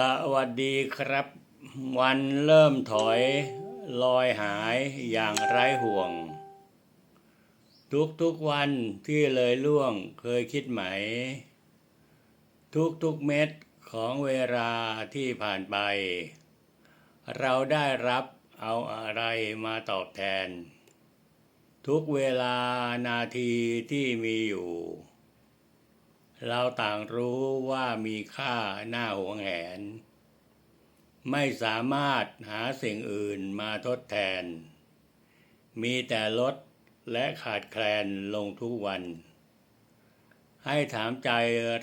สวัสดีครับ วันเริ่มถอยลอยหายอย่างไร้ห่วง ทุกๆวันที่เลยล่วงเคยคิดไหม ทุกๆเม็ดของเวลาที่ผ่านไป เราได้รับเอาอะไรมาตอบแทน ทุกเวลานาทีที่มีอยู่ เราต่างรู้ว่ามีค่าหน้าหวงแหน ไม่สามารถหาสิ่งอื่นมาทดแทน มีแต่ลดและขาดแคลนลงทุกวัน ให้ถามใจ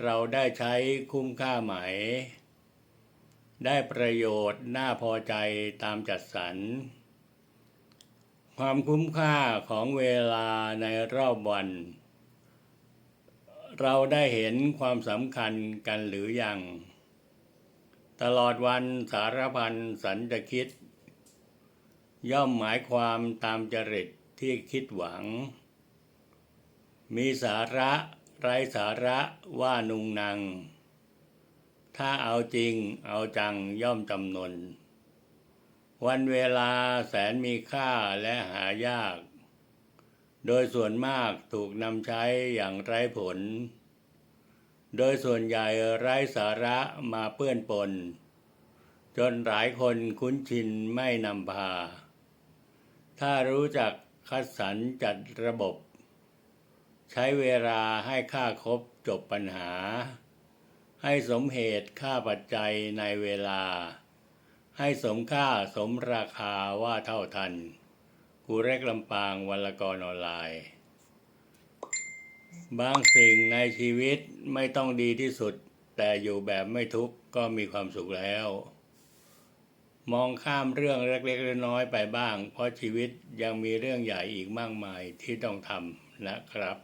เราได้ใช้คุ้มค่าไหม ได้ประโยชน์น่าพอใจตามจัดสรร ความคุ้มค่าของเวลาในรอบวัน เราได้เห็นความสำคัญกันหรือยัง ตลอดวันสารพันสันจะคิด ย่อมหมายความตามจริตที่คิดหวัง มีสาระไร้สาระว่านุงนัง ถ้าเอาจริงเอาจังย่อมจำนนวันเวลาแสนมีค่าและหายาก โดยส่วนมากถูกนำใช้อย่างไร้ผล โดยส่วนใหญ่ไร้สาระมาเปื้อนปน จนหลายคนคุ้นชินไม่นำพา ถ้ารู้จักคัดสรรจัดระบบ ใช้เวลาให้ค่าครบจบปัญหา ให้สมเหตุค่าปัจจัยในเวลา ให้สมค่าสมราคาว่าเท่าทัน กูเร็กลำปางวันละกรออนไลน์ บางสิ่งในชีวิตไม่ต้องดีที่สุด แต่อยู่แบบไม่ทุกข์ก็มีความสุขแล้ว มองข้ามเรื่องเล็กๆน้อยๆไปบ้าง เพราะชีวิตยังมีเรื่องใหญ่อีกมากมายที่ต้องทำนะครับ